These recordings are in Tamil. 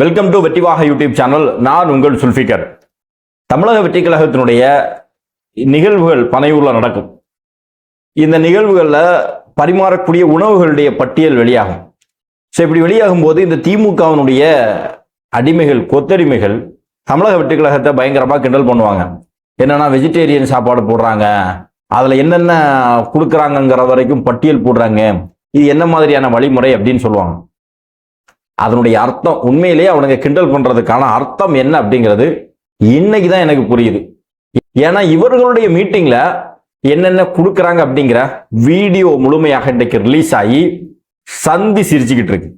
வெல்கம் டு வெற்றிவாக யூடியூப் சேனல் நான் உங்கள் சுல்ஃபிகர் தமிழக வெற்றி கழகத்தினுடைய நிகழ்வுகள் பனையூரில் நடக்கும். இந்த நிகழ்வுகளில் பரிமாறக்கூடிய உணவுகளுடைய பட்டியல் வெளியாகும். ஸோ இப்படி வெளியாகும் போது இந்த திமுகவினுடைய அடிமைகள் கொத்தடிமைகள் தமிழக வெற்றி கழகத்தை பயங்கரமாக கிண்டல் பண்ணுவாங்க. என்னன்னா வெஜிடேரியன் சாப்பாடு போடுறாங்க. அதில் என்னென்ன கொடுக்குறாங்கங்கிற வரைக்கும் பட்டியல் போடுறாங்க. இது என்ன மாதிரியான வழிமுறை அப்படின்னு சொல்லுவாங்க. அதனுடைய அர்த்தம் உண்மையிலேயே அவனுங்க கிண்டல் பண்றதுக்கான அர்த்தம் என்ன அப்படிங்கிறது இன்னைக்கு தான் எனக்கு புரியுது. ஏன்னா இவர்களுடைய மீட்டிங்ல என்னென்ன கொடுக்குறாங்க அப்படிங்கிற வீடியோ முழுமையாக இன்றைக்கு ரிலீஸ் ஆகி சந்தி சிரிச்சுக்கிட்டு இருக்கு.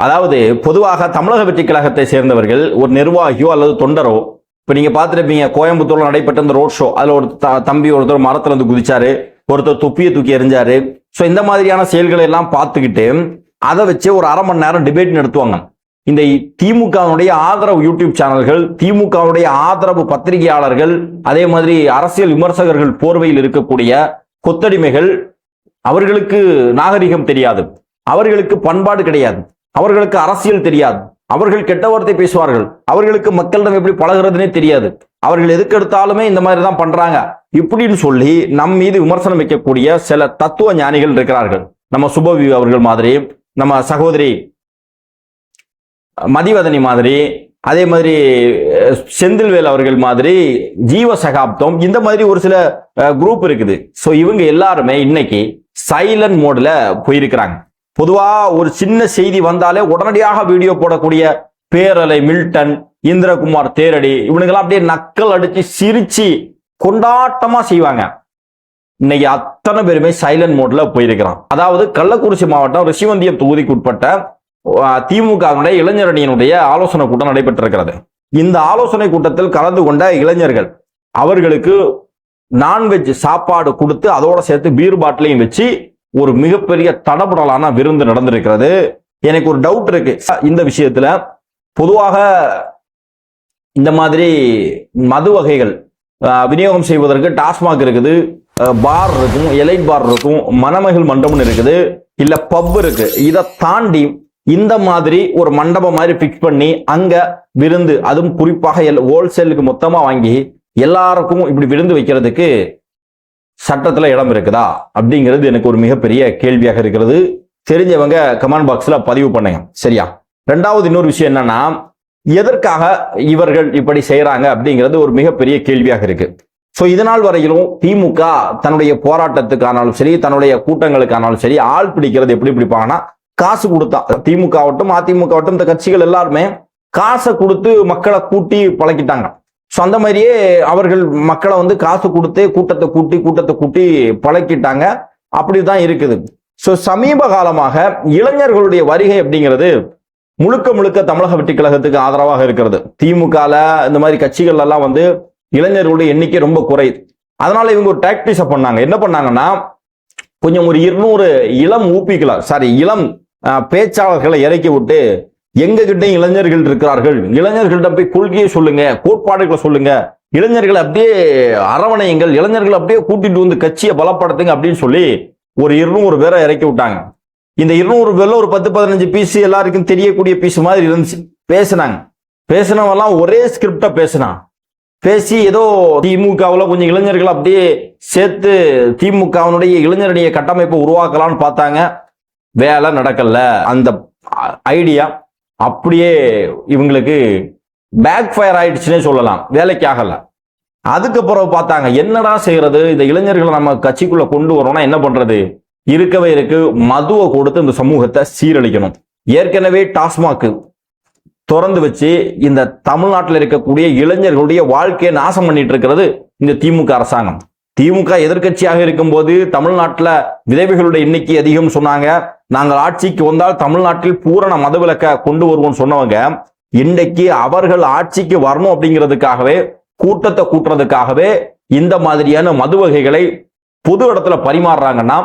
அதாவது பொதுவாக தமிழக வெற்றி கழகத்தை சேர்ந்தவர்கள் ஒரு நிர்வாகியோ அல்லது தொண்டரோ இப்போ நீங்கள் பார்த்துருப்பீங்க கோயம்புத்தூர்ல நடைபெற்ற இந்த ரோட் ஷோ அதில் ஒரு த- தம்பி ஒருத்தர் மரத்துல இருந்து குதிச்சாரு ஒருத்தர் தொப்பியை தூக்கி எறிஞ்சாரு. ஸோ இந்த மாதிரியான செயல்களை எல்லாம் பார்த்துக்கிட்டு அதை வச்சு ஒரு அரை மணி நேரம் டிபேட் நடத்துவாங்க. இந்த திமுகவுடைய ஆதரவு யூடியூப் சேனல்கள் திமுகவுடைய ஆதரவு பத்திரிகையாளர்கள் அதே மாதிரி அரசியல் விமர்சகர்கள் போர்வையில் இருக்கக்கூடிய கொத்தடிமைகள் அவர்களுக்கு நாகரிகம் தெரியாது. அவர்களுக்கு பண்பாடு கிடையாது. அவர்களுக்கு அரசியல் தெரியாது. அவர்கள் கெட்ட வார்த்தை பேசுவார்கள். அவர்களுக்கு மக்களிடம் எப்படி பழகுறதுனே தெரியாது. அவர்கள் எதுக்கு எடுத்தாலுமே இந்த மாதிரி தான் பண்றாங்க. இப்படின்னு சொல்லி நம் மீது விமர்சனம் வைக்கக்கூடிய சில தத்துவ ஞானிகள் இருக்கிறார்கள். நம்ம சுபவி அவர்கள் மாதிரி. நம்ம சகோதரி மதிவதனி மாதிரி அதே மாதிரி செந்தில்வேல் அவர்கள் மாதிரி ஜீவ சகாப்தம் இந்த மாதிரி ஒரு சில குரூப் இருக்குது. ஸோ இவங்க எல்லாருமே இன்னைக்கு சைலண்ட் மோடில் போயிருக்கிறாங்க. பொதுவாக ஒரு சின்ன செய்தி வந்தாலே உடனடியாக வீடியோ போடக்கூடிய பேரலை மில்டன் இந்திரகுமார் தேரடி இவனுங்கெல்லாம் அப்படியே நக்கல் அடிச்சு சிரிச்சு கொண்டாட்டமா செய்வாங்க. இன்னைக்கு அத்தனை பேருமே சைலண்ட் மோட்ல போயிருக்கிறான். அதாவது கள்ளக்குறிச்சி மாவட்டம் ரிஷிவந்தியம் தொகுதிக்குட்பட்ட திமுகவினுடைய இளைஞரணியினுடைய ஆலோசனை கூட்டம் நடைபெற்றிருக்கிறது. இந்த ஆலோசனை கூட்டத்தில் கலந்து கொண்ட இளைஞர்கள் அவர்களுக்கு நான்வெஜ் சாப்பாடு கொடுத்து அதோட சேர்த்து பீர் பாட்டிலையும் வச்சு ஒரு மிகப்பெரிய தடபுடலான விருந்து நடந்திருக்கிறது. எனக்கு ஒரு டவுட் இருக்கு. இந்த விஷயத்துல பொதுவாக இந்த மாதிரி மது வகைகள் விநியோகம் செய்வதற்கு டாஸ்மாக் இருக்குது. பார் இருக்கும் எலைட் பார் இருக்கும் மணமகள் மண்டபம்னு இருக்குது இல்ல பப் இருக்கு. இதை தாண்டி இந்த மாதிரி ஒரு மண்டபம் மாதிரி பிக்ஸ் பண்ணி அங்க விருந்து அதுவும் குறிப்பாக ஹோல்சேலுக்கு மொத்தமா வாங்கி எல்லாருக்கும் இப்படி விருந்து வைக்கிறதுக்கு சட்டத்துல இடம் இருக்குதா? அப்படிங்கிறது எனக்கு ஒரு மிகப்பெரிய கேள்வியாக இருக்கிறது. தெரிஞ்சவங்க கமெண்ட் பாக்ஸ்ல பதிவு பண்ணுங்க. சரியா? ரெண்டாவது இன்னொரு விஷயம் என்னன்னா எதற்காக இவர்கள் இப்படி செய்யறாங்க அப்படிங்கிறது ஒரு மிகப்பெரிய கேள்வியாக இருக்கு. ஸோ இதனால் வரையிலும் திமுக தன்னுடைய போராட்டத்துக்கானாலும் சரி தன்னுடைய கூட்டங்களுக்கானாலும் சரி ஆள் பிடிக்கிறது எப்படி பிடிப்பாங்கன்னா காசு கொடுத்தா. திமுக ஆகட்டும் அதிமுக ஆகட்டும் இந்த கட்சிகள் எல்லாருமே காசை கொடுத்து மக்களை கூட்டி பழக்கிட்டாங்க. ஸோ அந்த மாதிரியே அவர்கள் மக்களை வந்து காசு கொடுத்து கூட்டத்தை கூட்டி கூட்டத்தை கூட்டி பழக்கிட்டாங்க. அப்படிதான் இருக்குது. ஸோ சமீப காலமாக இளைஞர்களுடைய வருகை அப்படிங்கிறது முழுக்க முழுக்க தமிழக வெற்றி கழகத்துக்கு ஆதரவாக இருக்கிறது. திமுகல இந்த மாதிரி கட்சிகள் எல்லாம் வந்து இளைஞர்களுடைய எண்ணிக்கை ரொம்ப குறையுது அதனால இவங்க ஒரு டாக்டிஸை பண்ணாங்க. என்ன பண்ணாங்கன்னா கொஞ்சம் ஒரு இருநூறு இளம் ஊப்பிகளை சாரி இளம் பேச்சாளர்களை இறக்கி விட்டு எங்க கிட்ட இளைஞர்கள் இருக்கிறார்கள். இளைஞர்கள்ட்ட போய் கொள்கையை சொல்லுங்க கோட்பாடுகளை சொல்லுங்க. இளைஞர்களை அப்படியே அரவணையுங்கள் இளைஞர்களை அப்படியே கூட்டிட்டு வந்து கட்சியை பலப்படுத்துங்க அப்படின்னு சொல்லி ஒரு இருநூறு பேரை இறக்கி விட்டாங்க. இந்த இருநூறு பேர்ல ஒரு பத்து பதினஞ்சு பீஸ் எல்லாருக்கும் தெரியக்கூடிய பீஸ் மாதிரி இருந்துச்சு. பேசினாங்க. பேசினவெல்லாம் ஒரே ஸ்கிரிப்டா பேசினான் பேசி ஏதோ திமுகவில் கொஞ்சம் இளைஞர்கள் அப்படியே சேர்த்து திமுகவினுடைய இளைஞரணிய கட்டமைப்பை உருவாக்கலாம்னு பார்த்தாங்க. வேலை நடக்கல. அந்த ஐடியா அப்படியே இவங்களுக்கு பேக் ஃபயர் ஆயிடுச்சுன்னே சொல்லலாம். வேலைக்கு ஆகல. அதுக்கப்புறம் பார்த்தாங்க என்னடா செய்யறது? இந்த இளைஞர்களை நம்ம கட்சிக்குள்ள கொண்டு வரோம்னா என்ன பண்றது? இருக்கவே இருக்கு. மதுவை கொடுத்து இந்த சமூகத்தை சீரழிக்கணும். ஏற்கனவே டாஸ்மாக் திறந்து வச்சு இந்த தமிழ்நாட்டில் இருக்கக்கூடிய இளைஞர்களுடைய வாழ்க்கையை நாசம் பண்ணிட்டு இருக்கிறது இந்த திமுக அரசாங்கம். திமுக எதிர்க்கட்சியாக இருக்கும்போது தமிழ்நாட்டில் விதவைகளுடைய எண்ணிக்கை அதிகம் சொன்னாங்க. நாங்கள் ஆட்சிக்கு வந்தால் தமிழ்நாட்டில் பூரண மதவிலக்க கொண்டு வருவோம் சொன்னவங்க இன்றைக்கு அவர்கள் ஆட்சிக்கு வரணும் அப்படிங்கிறதுக்காகவே கூட்டத்தை கூட்டுறதுக்காகவே இந்த மாதிரியான மது வகைகளை பொது இடத்துல பரிமாறுறாங்கன்னா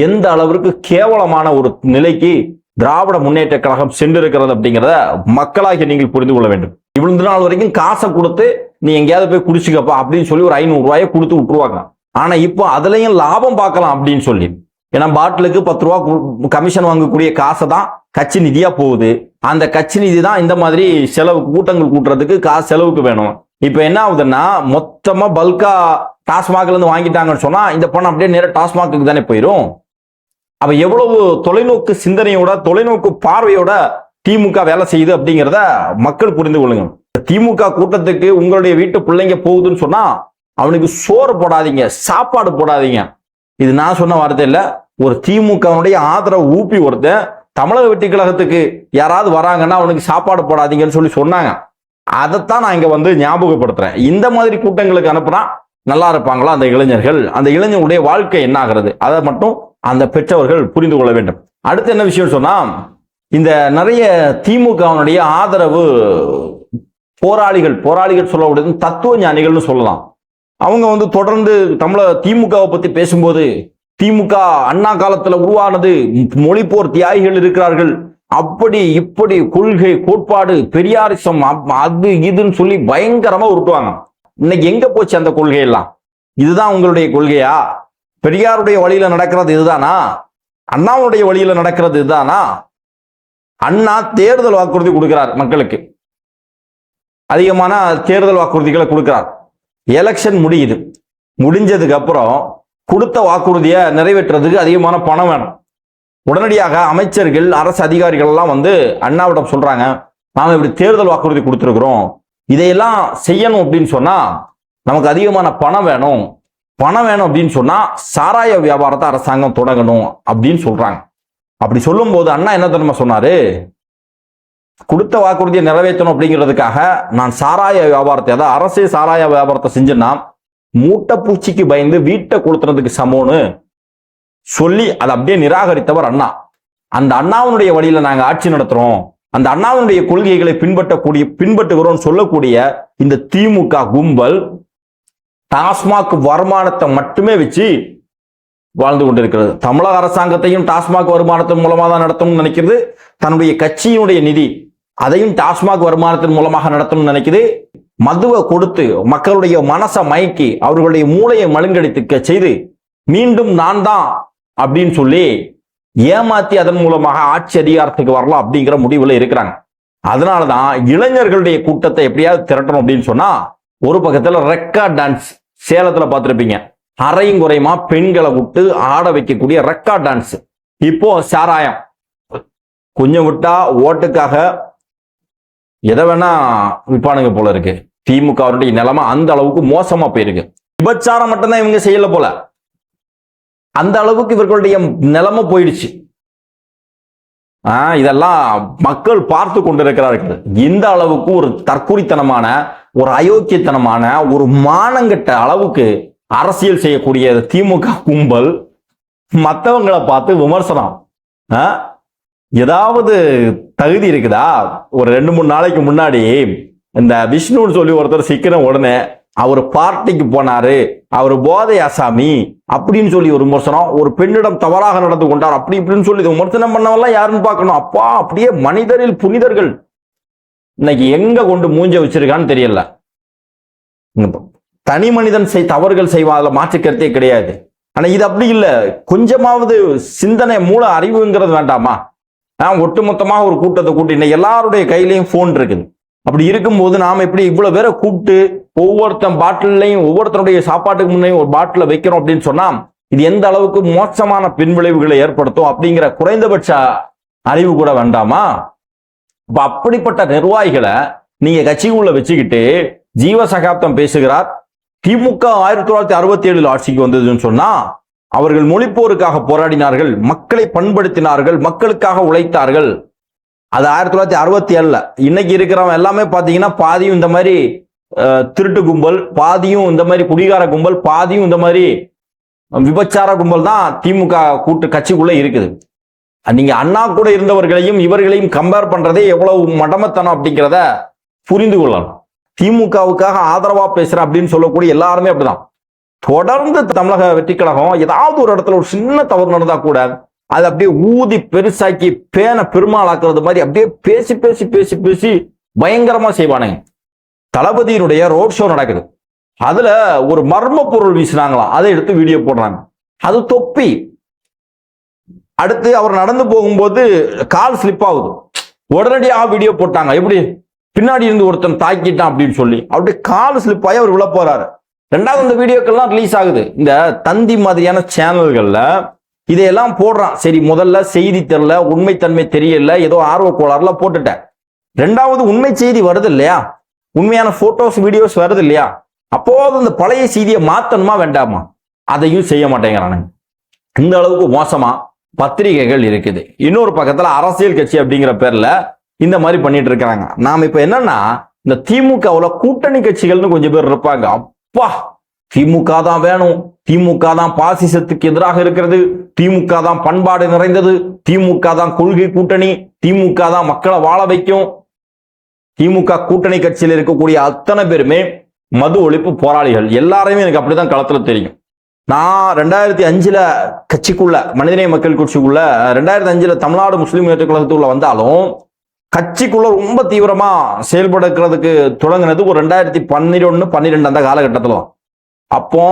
எந்த அளவிற்கு கேவலமான ஒரு நிலைக்கு திராவிட முன்னேற்ற கழகம் சென்றிருக்கிறது அப்படிங்கிறத மக்களாகிய நீங்கள் புரிந்து கொள்ள வேண்டும். இவ்வளவு நாள் வரைக்கும் காசை கொடுத்து நீ எங்கேயாவது போய் குடிச்சுக்கப்பா அப்படின்னு சொல்லி ஒரு ஐநூறு ரூபாயை கொடுத்து விட்டுருவாங்க. ஆனா இப்போ அதுலயும் லாபம் பார்க்கலாம் அப்படின்னு சொல்லி. ஏன்னா பாட்டிலுக்கு பத்து ரூபா கு- கமிஷன் வாங்கக்கூடிய காசை தான் கட்சி நிதியா போகுது. அந்த கட்சி நிதி தான் இந்த மாதிரி செலவு கூட்டங்கள் கூட்டுறதுக்கு காசு செலவுக்கு வேணும். இப்போ என்ன ஆகுதுன்னா மொத்தமா பல்கா டாஸ்மாக்ல இருந்து வாங்கிட்டாங்கன்னு சொன்னா இந்த பணம் அப்படியே நேரம் டாஸ்மாக்கு தானே போயிடும் அவ எவ்வளவு தொலைநோக்கு சிந்தனையோட தொலைநோக்கு பார்வையோட திமுக வேலை செய்யுது அப்படிங்கிறத மக்கள் புரிந்து கொள்ளுங்க திமுக கூட்டத்துக்கு உங்களுடைய வீட்டு பிள்ளைங்க போகுதுன்னு சொன்னா அவனுக்கு சோறு போடாதீங்க சாப்பாடு போடாதீங்க. இது நான் சொன்ன வார்த்தை இல்ல. ஒரு திமுகவுடைய ஆதரவு ஊப்பி ஒருத்தன் தமிழக வெட்டி கழகத்துக்கு யாராவது வராங்கன்னா அவனுக்கு சாப்பாடு போடாதீங்கன்னு சொல்லி சொன்னாங்க. அதைத்தான் நான் இங்க வந்து ஞாபகப்படுத்துறேன். இந்த மாதிரி கூட்டங்களுக்கு அனுப்புனா நல்லா இருப்பாங்களா அந்த இளைஞர்கள்? அந்த இளைஞருடைய வாழ்க்கை என்ன ஆகிறது? அதை மட்டும் அந்த பெற்றவர்கள் புரிந்து கொள்ள வேண்டும். அடுத்து என்ன விஷயம் சொன்னால் இந்த நிறைய திமுகவினுடைய ஆதரவு போராளிகள் போராளிகள் சொல்ல முடியாது தத்துவ ஞானிகள்னு சொல்லலாம். அவங்க வந்து தொடர்ந்து தமிழ திமுகவை பற்றி பேசும்போது திமுக அண்ணா காலத்தில் உருவானது மொழிப்போர் தியாகிகள் இருக்கிறார்கள். அப்படி இப்படி கொள்கை கோட்பாடு பெரியாரிசம் அப்- அது இதுன்னு சொல்லி பயங்கரமா உருட்டுவாங்க. இன்னைக்கு எங்க போச்சு அந்த கொள்கை எல்லாம் இதுதான் உங்களுடைய கொள்கையா? பெரியாருடைய வழியில நடக்கிறது இதுதானா? அண்ணாவுடைய வழியில நடக்கிறது இதுதானா? அண்ணா தேர்தல் வாக்குறுதி கொடுக்கிறார் மக்களுக்கு. அதிகமான தேர்தல் வாக்குறுதிகளை கொடுக்கிறார். எலெக்ஷன் முடியுது. முடிஞ்சதுக்கு அப்புறம் கொடுத்த வாக்குறுதியை நிறைவேற்றுறதுக்கு அதிகமான பணம் வேணும். உடனடியாக அமைச்சர்கள் அரசு அதிகாரிகள் எல்லாம் வந்து அண்ணாவிடம் சொல்றாங்க நாம இப்படி தேர்தல் வாக்குறுதி கொடுத்துருக்குறோம். இதையெல்லாம் செய்யணும் அப்படின்னு சொன்னா நமக்கு அதிகமான பணம் வேணும். பணம் வேணும் அப்படின்னு சொன்னா சாராய வியாபாரத்தை அரசாங்கம் தொடங்கணும் அப்படின்னு சொல்றாங்க. அப்படி சொல்லும்போது அண்ணா என்ன தெரியுமா சொன்னாரு? கொடுத்த வாக்குறுதியை நிறைவேற்றணும் அப்படிங்கிறதுக்காக நான் சாராய வியாபாரத்தை அதாவது அரசே சாராய வியாபாரத்தை செஞ்சேன்னா மூட்டை பூச்சிக்கு பயந்து வீட்டை கொடுத்துறதுக்கு சமம்னு சொல்லி அதை அப்படியே நிராகரித்தவர் அண்ணா. அந்த அண்ணாவினுடைய வழியில நாங்க ஆட்சி நடத்துறோம். அந்த அண்ணாவினுடைய கொள்கைகளை பின்பற்றக்கூடிய பின்பற்றுகிறோம் சொல்லக்கூடிய இந்த திமுக கும்பல் டாஸ்மாக் வருமானத்தை மட்டுமே வச்சு வாழ்ந்து கொண்டிருக்கிறது. தமிழக அரசாங்கத்தையும் டாஸ்மாக் வருமானத்தின் மூலமாக தான் நடத்தணும்னு நினைக்கிறது. தன்னுடைய கட்சியினுடைய நிதி அதையும் டாஸ்மாக் வருமானத்தின் மூலமாக நடத்தணும்னு நினைக்குது. மதுவை கொடுத்து மக்களுடைய மனசை மயக்கி அவர்களுடைய மூளையை மழுங்கடித்துக்க செய்து மீண்டும் நான் தான் அப்படின்னு சொல்லி ஏமாத்தி அதன் மூலமாக ஆட்சி அதிகாரத்துக்கு வரலாம் அப்படிங்கிற முடிவுல இருக்கிறாங்க. அதனாலதான் இளைஞர்களுடைய கூட்டத்தை எப்படியாவது திரட்டணும் அப்படின்னு சொன்னா ஒரு பக்கத்துல ரெக்கார்ட் டான்ஸ் சேலத்துல பார்த்துருப்பீங்க. அரையும் குறையுமா? பெண்களை விட்டு ஆட வைக்கக்கூடிய ரெக்கார்ட் டான்ஸ் இப்போ சாராயம். கொஞ்சம் விட்டா ஓட்டுக்காக எதை வேணா விற்பானுங்க போல இருக்கு. திமுகவுடைய நிலைமை அந்த அளவுக்கு மோசமா போயிருக்கு. விபச்சாரம் மட்டும்தான் இவங்க செய்யல போல. அந்த அளவுக்கு இவர்களுடைய நிலைமை போயிடுச்சு. ஆஹ் இதெல்லாம் மக்கள் பார்த்து கொண்டிருக்கிறார்கள். இந்த அளவுக்கு ஒரு தற்குறித்தனமான ஒரு அயோக்கியத்தனமான ஒரு மானங்கட்ட அளவுக்கு அரசியல் செய்யக்கூடிய திமுக கும்பல் மற்றவங்களை பார்த்து விமர்சனம். ஆ? ஏதாவது தகுதி இருக்குதா? ஒரு ரெண்டு மூணு நாளைக்கு முன்னாடி இந்த விஷ்ணுன்னு சொல்லி ஒருத்தர் சிக்கின உடனே அவர் பார்ட்டிக்கு போனாரு அவர் போதை அசாமி அப்படின்னு சொல்லி ஒரு விமர்சனம் ஒரு பெண்ணிடம் தவறாக நடந்து கொண்டார் அப்படி இப்படின்னு சொல்லி விமர்சனம் பண்ணவெல்லாம் யாருன்னு பார்க்கணும். அப்பா அப்படியே மனிதரில் புனிதர்கள். இன்னைக்கு எங்க கொண்டு மூஞ்ச வச்சிருக்கான்னு தெரியல. தனி மனிதன் செய் தவறுகள் செய்வான் அதில் மாற்று கிடையாது. ஆனா இது அப்படி இல்லை. கொஞ்சமாவது சிந்தனை மூல அறிவுங்கிறது வேண்டாமா? நான் ஒட்டுமொத்தமாக ஒரு கூட்டத்தை கூட்டி இன்னைக்கு எல்லாருடைய கையிலையும் ஃபோன் இருக்குது. அப்படி இருக்கும்போது நாம் இப்படி இவ்வளோ பேரை கூப்பிட்டு ஒவ்வொருத்தன் பாட்டிலையும் ஒவ்வொருத்தருடைய சாப்பாட்டுக்கு முன்னையும் ஒரு பாட்டில் வைக்கிறோம் அப்படின்னு சொன்னால் இது எந்த அளவுக்கு மோசமான பின்விளைவுகளை ஏற்படுத்தும் அப்படிங்கிற குறைந்தபட்ச அறிவு கூட வேண்டாமா? இப்ப அப்படிப்பட்ட நிர்வாகிகளை நீங்க கட்சிக்குள்ள வச்சுக்கிட்டு ஜீவ சகாப்தம் பேசுகிறார். திமுக ஆயிரத்தி தொள்ளாயிரத்தி அறுபத்தி ஏழில் ஆட்சிக்கு வந்ததுன்னு சொன்னா அவர்கள் மொழிப்போருக்காக போராடினார்கள் மக்களை பண்படுத்தினார்கள் மக்களுக்காக உழைத்தார்கள். அது ஆயிரத்தி தொள்ளாயிரத்தி அறுபத்தி ஏழுல இன்னைக்கு இருக்கிறவன் எல்லாமே பாத்தீங்கன்னா பாதியும் இந்த மாதிரி திருட்டு கும்பல் பாதியும் இந்த மாதிரி குடிகார கும்பல் பாதியும் இந்த மாதிரி விபச்சார கும்பல் தான் திமுக கூட்டு கட்சிக்குள்ள இருக்குது. நீங்க அண்ணா கூட இருந்தவர்களையும் இவர்களையும் கம்பேர் பண்றதே எவ்வளவு மடமத்தனம் அப்படிங்கிறத புரிந்து கொள்ளலாம் திமுகவுக்காக ஆதரவா பேசுற அப்படின்னு சொல்லக்கூடிய எல்லாருமே அப்படிதான். தொடர்ந்து தமிழக வெற்றி கழகம் ஏதாவது ஒரு இடத்துல ஒரு சின்ன தவறு நடந்தா கூட அதை அப்படியே ஊதி பெருசாக்கி பேனை பெருமாளாக்குறது மாதிரி அப்படியே பேசி பேசி பேசி பேசி பயங்கரமா செய்வானுங்க. தளபதியினுடைய ரோட் ஷோ நடக்குது. அதுல ஒரு மர்ம பொருள் வீசினாங்களாம். அதை எடுத்து வீடியோ போடுறாங்க. அது தொப்பி. அடுத்து அவர் நடந்து போகும்போது கால் ஸ்லிப் ஆகுது. உடனடியாக வீடியோ போட்டாங்க. எப்படி? பின்னாடி இருந்து ஒருத்தன் தாக்கிட்டான் அப்படின்னு சொல்லி. அப்படியே கால் ஸ்லிப் ஆகி அவர் விழ போறாரு. ரெண்டாவது இந்த வீடியோக்கெல்லாம் ரிலீஸ் ஆகுது. இந்த தந்தி மாதிரியான சேனல்கள்ல இதையெல்லாம் போடுறான். சரி முதல்ல செய்தி தெரியல உண்மைத்தன்மை தெரியல ஏதோ ஆர்வ கோளாறுல போட்டுட்டேன். ரெண்டாவது உண்மை செய்தி வருது இல்லையா? உண்மையான போட்டோஸ் வீடியோஸ் வருது இல்லையா? அப்போது அந்த பழைய செய்தியை மாத்தணுமா வேண்டாமா? அதையும் செய்ய மாட்டேங்கிறானுங்க. இந்த அளவுக்கு மோசமா பத்திரிகைகள் இருக்குது. இன்னொரு பக்கத்துல அரசியல் கட்சி அப்படிங்கிற பேர்ல இந்த மாதிரி பண்ணிட்டு இருக்காங்க. நாம இப்ப என்னன்னா இந்த திமுகவுல கூட்டணி கட்சிகள்னு கொஞ்சம் பேர் இருப்பாங்க. அப்பா திமுக தான் வேணும். திமுக தான் பாசிசத்துக்கு எதிராக இருக்கிறது. திமுக தான் பண்பாடு நிறைந்தது. திமுக தான் கொள்கை கூட்டணி. திமுக தான் மக்களை வாழ வைக்கும். திமுக கூட்டணி கட்சியில் இருக்கக்கூடிய அத்தனை பேருமே மது ஒழிப்பு போராளிகள். எல்லாரையுமே எனக்கு அப்படிதான் களத்துல தெரியும். நான் ரெண்டாயிரத்தி அஞ்சுல கட்சிக்குள்ள மனிதநேய மக்கள் கட்சிக்குள்ள ரெண்டாயிரத்தி அஞ்சுல தமிழ்நாடு முஸ்லீம் முன்னேற்ற கழகத்துக்குள்ள வந்தாலும் கட்சிக்குள்ள ரொம்ப தீவிரமா செயல்படுக்கிறதுக்கு தொடங்கினது ஒரு ரெண்டாயிரத்தி பன்னிரொன்னு பன்னிரெண்டு அந்த காலகட்டத்தில். அப்போ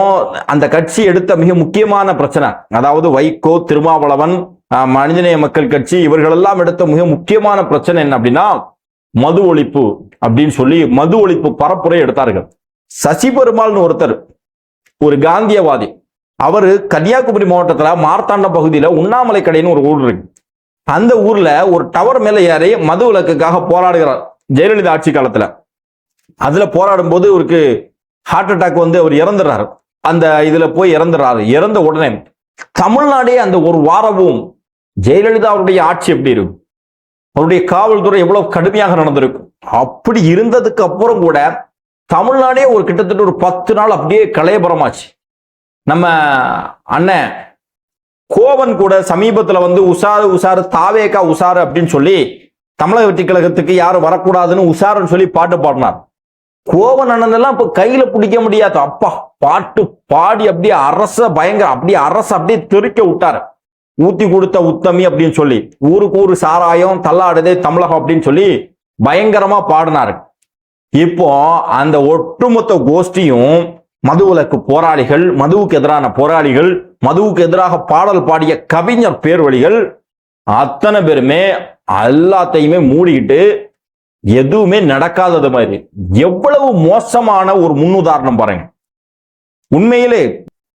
அந்த கட்சி எடுத்த மிக முக்கியமான பிரச்சனை அதாவது வைகோ திருமாவளவன் மனிதநேய மக்கள் கட்சி இவர்களெல்லாம் எடுத்த மிக முக்கியமான பிரச்சனை என்ன அப்படின்னா மது ஒழிப்பு அப்படின்னு சொல்லி மது ஒழிப்பு பரப்புரை எடுத்தார்கள். சசி பெருமாள்னு ஒருத்தர் ஒரு காந்தியவாதி அவர் கன்னியாகுமரி மாவட்டத்தில் மார்த்தாண்ட பகுதியில் உண்ணாமலை கடைன்னு ஒரு ஊர் இருக்கு. அந்த ஊர்ல ஒரு டவர் மேல ஏறி மது விலக்குக்காக போராடுகிறார் ஜெயலலிதா ஆட்சி காலத்துல. அதுல போராடும் போது இவருக்கு ஹார்ட் அட்டாக் வந்து அவர் இறந்துடுறாரு. அந்த இதுல போய் இறந்துடுறாரு. இறந்த உடனே தமிழ்நாடே அந்த ஒரு வாரமும் ஜெயலலிதா அவருடைய ஆட்சி எப்படி இருக்கும்? அவருடைய காவல்துறை எவ்வளவு கடுமையாக நடந்திருக்கும் அப்படி இருந்ததுக்கு அப்புறம் கூட தமிழ்நாடே ஒரு கிட்டத்தட்ட ஒரு பத்து நாள் அப்படியே கலையபுரமாச்சு. நம்ம அண்ணன் கோவன் கூட சமீபத்துல வந்து உஷாரு உஷாரு தாவேகா உஷாரு அப்படின்னு சொல்லி தமிழக வெற்றி கழகத்துக்கு யாரும் வரக்கூடாதுன்னு உஷாருன்னு சொல்லி பாட்டு பாடினார். கோவன் அண்ணன்லாம் இப்போ இப்ப கையில பிடிக்க முடியாது. அப்பா பாட்டு பாடி அப்படியே அரச பயங்கர அப்படியே அரச அப்படியே தெருக்க விட்டாரு. ஊத்தி கொடுத்த உத்தமி அப்படின்னு சொல்லி ஊருக்கு ஊரு சாராயம் தள்ளாடுதே தமிழகம் அப்படின்னு சொல்லி பயங்கரமா பாடினாரு. இப்போ அந்த ஒட்டுமொத்த கோஷ்டியும் மதுவிலக்கு போராளிகள் மதுவுக்கு எதிரான போராளிகள் மதுவுக்கு எதிராக பாடல் பாடிய கவிஞர் பேர்வழிகள் அத்தனை பேருமே எல்லாத்தையுமே மூடிக்கிட்டு எதுவுமே நடக்காதது மாதிரி. எவ்வளவு மோசமான ஒரு முன்னுதாரணம் பாருங்க. உண்மையிலே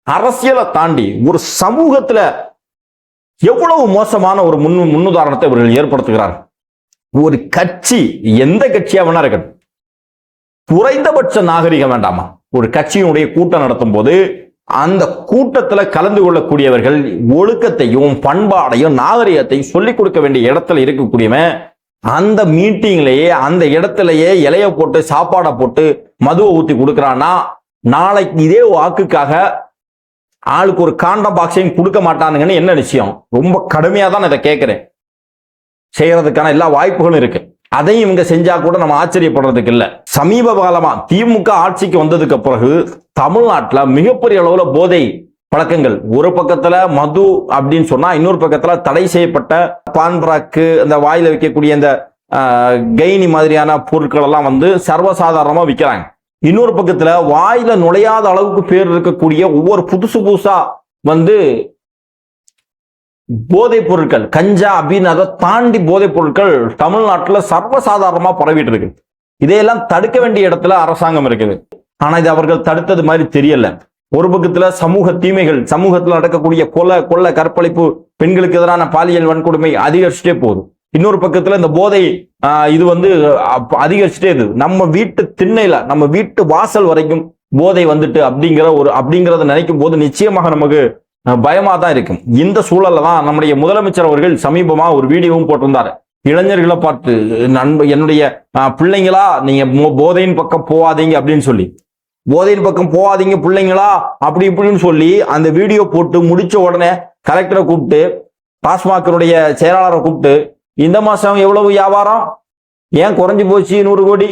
அரசியலை தாண்டி ஒரு சமூகத்துல எவ்வளவு மோசமான ஒரு முன் முன்னுதாரணத்தை இவர்கள் ஏற்படுத்துகிறார்கள் ஒரு கட்சி எந்த கட்சியா வேணா இருக்கட்டும். குறைந்தபட்ச நாகரிகம் வேண்டாமா? ஒரு கட்சியினுடைய கூட்டம் நடத்தும் போது அந்த கூட்டத்தில் கலந்து கொள்ளக்கூடியவர்கள் ஒழுக்கத்தையும் பண்பாடையும் நாகரிகத்தையும் சொல்லிக் கொடுக்க வேண்டிய இடத்துல இருக்கக்கூடியவன் அந்த மீட்டிங்லேயே அந்த இடத்துலயே இலைய போட்டு சாப்பாடை போட்டு மதுவை ஊத்தி கொடுக்குறான்னா நாளைக்கு இதே வாக்குக்காக ஆளுக்கு ஒரு காண்டம் பாக்ஸையும் கொடுக்க மாட்டானுங்கன்னு என்ன நிச்சயம்? ரொம்ப கடுமையாக தான் நான் இதை கேட்குறேன். செய்யறதுக்கான எல்லா வாய்ப்புகளும் இருக்குது அதையும் இவங்க செஞ்சா கூட நம்ம ஆச்சரியப்படுறதுக்கு இல்ல. சமீப காலமா திமுக ஆட்சிக்கு வந்ததுக்கு பிறகு தமிழ்நாட்டில் மிகப்பெரிய அளவுல போதை பழக்கங்கள். ஒரு பக்கத்துல மது அப்படின்னு சொன்னா இன்னொரு பக்கத்துல தடை செய்யப்பட்ட பான் பிராக்கு இந்த வாயில வைக்கக்கூடிய இந்த கைனி கெய்னி மாதிரியான பொருட்கள் எல்லாம் வந்து சர்வசாதாரணமா விற்கிறாங்க இன்னொரு பக்கத்துல வாயில நுழையாத அளவுக்கு பேர் இருக்கக்கூடிய ஒவ்வொரு புதுசு புதுசா வந்து போதைப் பொருட்கள் கஞ்சா அப்படின்னு அதை தாண்டி போதைப் பொருட்கள் தமிழ்நாட்டில் சர்வசாதாரணமா பரவிட்டு இருக்கு. இதையெல்லாம் தடுக்க வேண்டிய இடத்துல அரசாங்கம் இருக்குது. ஆனா இது அவர்கள் தடுத்தது மாதிரி தெரியல. ஒரு பக்கத்துல சமூக தீமைகள் சமூகத்தில் நடக்கக்கூடிய கொலை கொள்ள கற்பழிப்பு பெண்களுக்கு எதிரான பாலியல் வன்கொடுமை அதிகரிச்சுட்டே போகுது. இன்னொரு பக்கத்துல இந்த போதை ஆஹ், இது வந்து அதிகரிச்சுட்டே இது நம்ம வீட்டு திண்ணையில நம்ம வீட்டு வாசல் வரைக்கும் போதை வந்துட்டு அப்படிங்கிற ஒரு அப்படிங்கிறத நினைக்கும் போது நிச்சயமாக நமக்கு பயமாக தான் இருக்கும். இந்த சூழல்ல தான் நம்முடைய முதலமைச்சர் அவர்கள் சமீபமாக ஒரு வீடியோவும் போட்டிருந்தார். இளைஞர்களை பார்த்து நண்ப என்னுடைய பிள்ளைங்களா நீங்க போதையின் பக்கம் போகாதீங்க அப்படின்னு சொல்லி. போதையின் பக்கம் போகாதீங்க பிள்ளைங்களா அப்படி இப்படின்னு சொல்லி அந்த வீடியோ போட்டு முடிச்ச உடனே கலெக்டரை கூப்பிட்டு டாஸ்மாகனுடைய செயலாளரை கூப்பிட்டு இந்த மாசம் எவ்வளவு வியாபாரம்? ஏன் குறைஞ்சு போச்சு நூறு கோடி?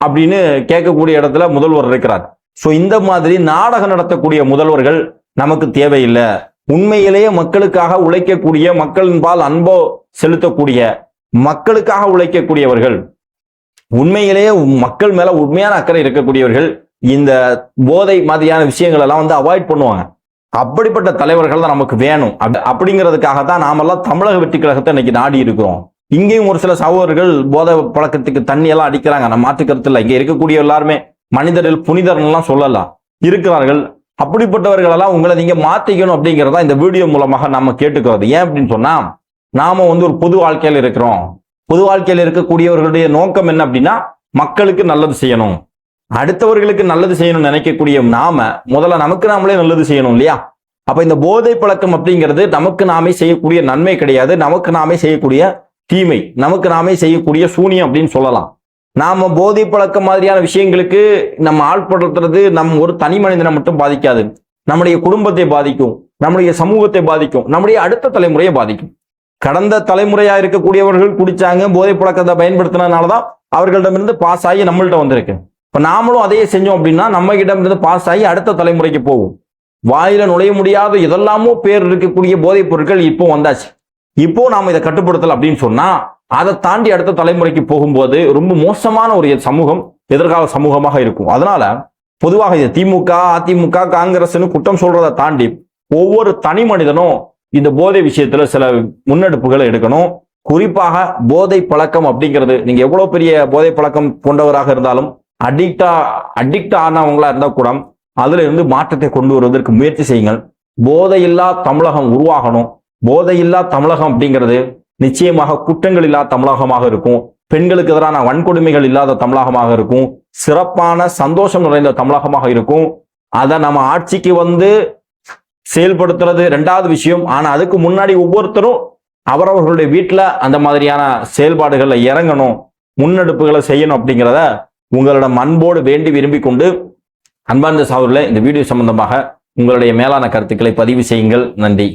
அப்படின்னு கேட்கக்கூடிய இடத்துல முதல்வர் இருக்கிறார். ஸோ இந்த மாதிரி நாடகம் நடத்தக்கூடிய முதல்வர்கள் நமக்கு தேவையில்லை. உண்மையிலேயே மக்களுக்காக உழைக்கக்கூடிய மக்களின்பால் அன்போ செலுத்தக்கூடிய மக்களுக்காக உழைக்கக்கூடியவர்கள் உண்மையிலேயே மக்கள் மேல உண்மையான அக்கறை இருக்கக்கூடியவர்கள் இந்த போதை மாதிரியான விஷயங்கள் எல்லாம் வந்து அவாய்ட் பண்ணுவாங்க. அப்படிப்பட்ட தலைவர்கள் தான் நமக்கு வேணும். அப்படிங்கிறதுக்காக தான் நாமெல்லாம் தமிழக வெற்றி கழகத்தை இன்னைக்கு நாடி இருக்கிறோம். இங்கேயும் ஒரு சில சகோதரர்கள் போதை பழக்கத்துக்கு தண்ணி எல்லாம் அடிக்கிறாங்க. நம்ம மாற்றுக்கிறது இல்லை. இங்க இருக்கக்கூடிய எல்லாருமே மனிதர்கள் புனிதர்கள்லாம் சொல்லலாம். இருக்கிறார்கள். அப்படிப்பட்டவர்களெல்லாம் உங்களை நீங்க மாத்திக்கணும் அப்படிங்கறதா இந்த வீடியோ மூலமாக நம்ம கேட்டுக்கிறது. ஏன் அப்படின்னு சொன்னா நாம வந்து ஒரு பொது வாழ்க்கையில் இருக்கிறோம். பொது வாழ்க்கையில் இருக்கக்கூடியவர்களுடைய நோக்கம் என்ன அப்படின்னா மக்களுக்கு நல்லது செய்யணும். அடுத்தவர்களுக்கு நல்லது செய்யணும்னு நினைக்கக்கூடிய நாம முதல்ல நமக்கு நாமளே நல்லது செய்யணும் இல்லையா? அப்ப இந்த போதை பழக்கம் அப்படிங்கிறது நமக்கு நாமே செய்யக்கூடிய நன்மை கிடையாது. நமக்கு நாமே செய்யக்கூடிய தீமை நமக்கு நாமே செய்யக்கூடிய சூனியம் அப்படின்னு சொல்லலாம். நாம போதை பழக்கம் மாதிரியான விஷயங்களுக்கு நம்ம ஆட்படுத்துறது நம் ஒரு தனி மனிதனை மட்டும் பாதிக்காது. நம்முடைய குடும்பத்தை பாதிக்கும். நம்முடைய சமூகத்தை பாதிக்கும். நம்முடைய அடுத்த தலைமுறையை பாதிக்கும். கடந்த தலைமுறையா இருக்கக்கூடியவர்கள் குடிச்சாங்க போதை பழக்கத்தை பயன்படுத்தினதுனால தான் அவர்களிடமிருந்து பாஸ் ஆகி நம்மள்ட்ட வந்திருக்கு. இப்ப நாமளும் அதையே செஞ்சோம் அப்படின்னா நம்ம கிட்ட இருந்து பாஸ் ஆகி அடுத்த தலைமுறைக்கு போகும். வாயில நுழைய முடியாத இதெல்லாமும் பேர் இருக்கக்கூடிய போதைப் பொருட்கள் இப்போ வந்தாச்சு. இப்போ நாம இதை கட்டுப்படுத்தல் அப்படின்னு சொன்னா அதை தாண்டி அடுத்த தலைமுறைக்கு போகும்போது ரொம்ப மோசமான ஒரு சமூகம் எதிர்கால சமூகமாக இருக்கும். அதனால பொதுவாக இது திமுக அதிமுக காங்கிரஸ்னு குற்றம் சொல்றதை தாண்டி ஒவ்வொரு தனி மனிதனும் இந்த போதை விஷயத்துல சில முன்னெடுப்புகளை எடுக்கணும். குறிப்பாக போதை பழக்கம் அப்படிங்கிறது நீங்க எவ்வளவு பெரிய போதை பழக்கம் கொண்டவராக இருந்தாலும் அடிக்டா அடிக்ட் ஆனவங்களா இருந்தா கூட அதுல இருந்து மாற்றத்தை கொண்டு வருவதற்கு முயற்சி செய்யுங்கள். போதையில்லா தமிழகம் உருவாகணும். போதையில்லா தமிழகம் அப்படிங்கிறது நிச்சயமாக குற்றங்கள் இல்லாத தமிழகமாக இருக்கும். பெண்களுக்கு எதிரான வன்கொடுமைகள் இல்லாத தமிழகமாக இருக்கும். சிறப்பான சந்தோஷம் நிறைந்த தமிழகமாக இருக்கும். அதை நம்ம ஆட்சிக்கு வந்து செயல்படுத்துறது ரெண்டாவது விஷயம். ஆனா அதுக்கு முன்னாடி ஒவ்வொருத்தரும் அவரவர்களுடைய வீட்டில் அந்த மாதிரியான செயல்பாடுகளில் இறங்கணும் முன்னெடுப்புகளை செய்யணும் அப்படிங்கிறத உங்களிடம் அன்போடு வேண்டி விரும்பி கொண்டு அன்பார்ந்த சகோதரர்களே இந்த வீடியோ சம்பந்தமாக உங்களுடைய மேலான கருத்துக்களை பதிவு செய்யுங்கள். நன்றி.